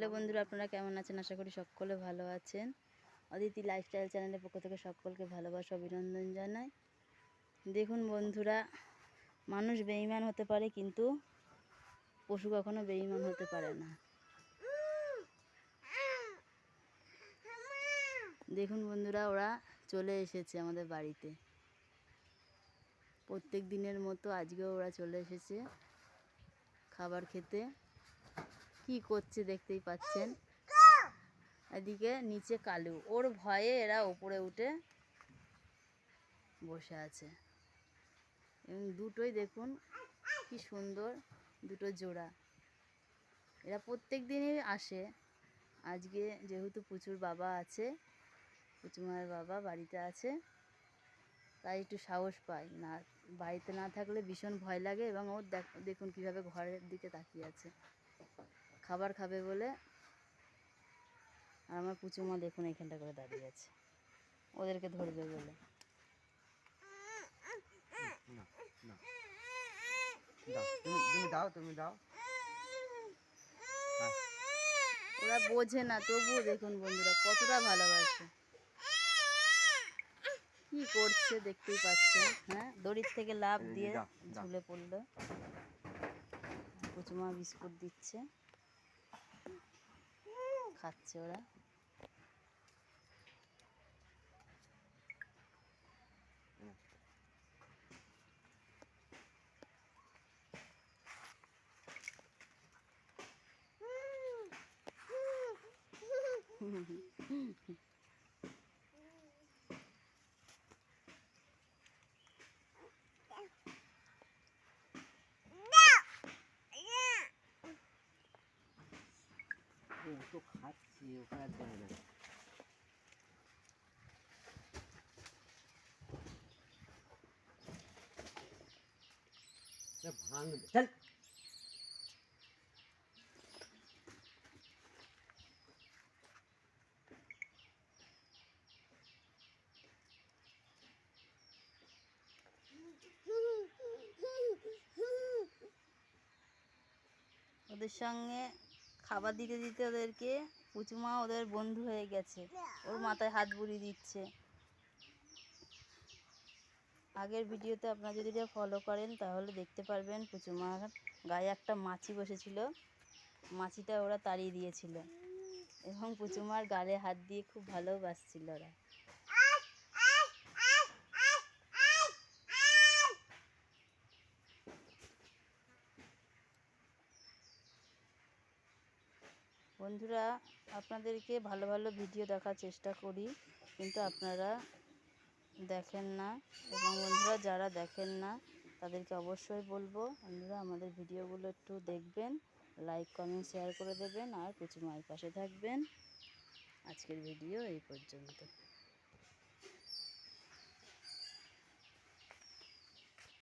Hello বন্ধুরা, আপনারা কেমন আছেন? আশা করি সকলে ভালো আছেন। অদিতি লাইফস্টাইল চ্যানেলের পক্ষ থেকে সকলকে ভালোবাসা, অভিনন্দন জানাই। দেখুন বন্ধুরা, মানুষ বেঈমান হতে পারে কিন্তু পশু কখনো বেঈমান হতে পারে না। দেখুন বন্ধুরা, ওরা চলে এসেছে আমাদের বাড়িতে। প্রত্যেক দিনের মতো আজকেও ওরা চলে এসেছে খাবার খেতে। কি করছে দেখতেই পাচ্ছেন? এদিকে নিচে কালু। ওর ভয়ে এরা উপরে উঠে বসে আছে। এবং দুটোই দেখুন কি সুন্দর, দুটো জোড়া। এরা প্রত্যেক দিনই আসে। আজকে যেহেতু প্রচুর বাবা আছে পুচুমার বাবা বাড়িতে আছে, তাই একটু সাহস পায় না, বাড়িতে না থাকলে ভীষণ ভয় লাগে এবং ওর দেখ- দেখুন কীভাবে ঘরের দিকে তাকিয়ে আছে। খাবার খাবে বলে আর আমার পুচুমা দেখুন এখানটা করে দাঁড়িয়ে আছে। ওদেরকে ধরবে বলে। তুমি দাও তুমি দাও। হ্যাঁ। ওরা বোঝে না তবুও দেখুন বন্ধুরা কতটা ভালোবাসে। কি করছে দেখতেই পাচ্ছেন হ্যাঁ? দড়ির থেকে লাভ দিয়ে। ঝুলে পড়ল। কুচুমা বিস্কুট দিচ্ছে। খাচ্ছে ওরা ও তো খাচ্ছি ওকে আর দেয় না এ ভাঙ চল ওদের সঙ্গে খাবার দিতে দিতে ওদেরকে পুচুমা ওদের বন্ধু হয়ে গেছে। ওর মাথায় হাত বুলিয়ে দিচ্ছে। আগের ভিডিওতে আপনারা যদি যা ফলো করেন, তাহলে দেখতে পারবেন পুচুমার গায়ে একটা মাছি বসেছিল। মাছিটা ওরা তাড়িয়ে দিয়েছিল। এবং পুচুমার গালে হাত দিয়ে খুব ভালোবাসছিল ওরা। বন্ধুরা, আপনাদেরকে ভালো ভালো ভিডিও দেখার চেষ্টা করি, কিন্তু আপনারা দেখেন না। এবং বন্ধুরা, যারা দেখেন না, তাদেরকে অবশ্যই বলব, বন্ধুরা, আমাদের ভিডিওগুলো একটু দেখবেন, লাইক, কমেন্ট, শেয়ার করে দেবেন, আর কিছু মায়ের পাশে থাকবেন। আজকের ভিডিও এই পর্যন্ত।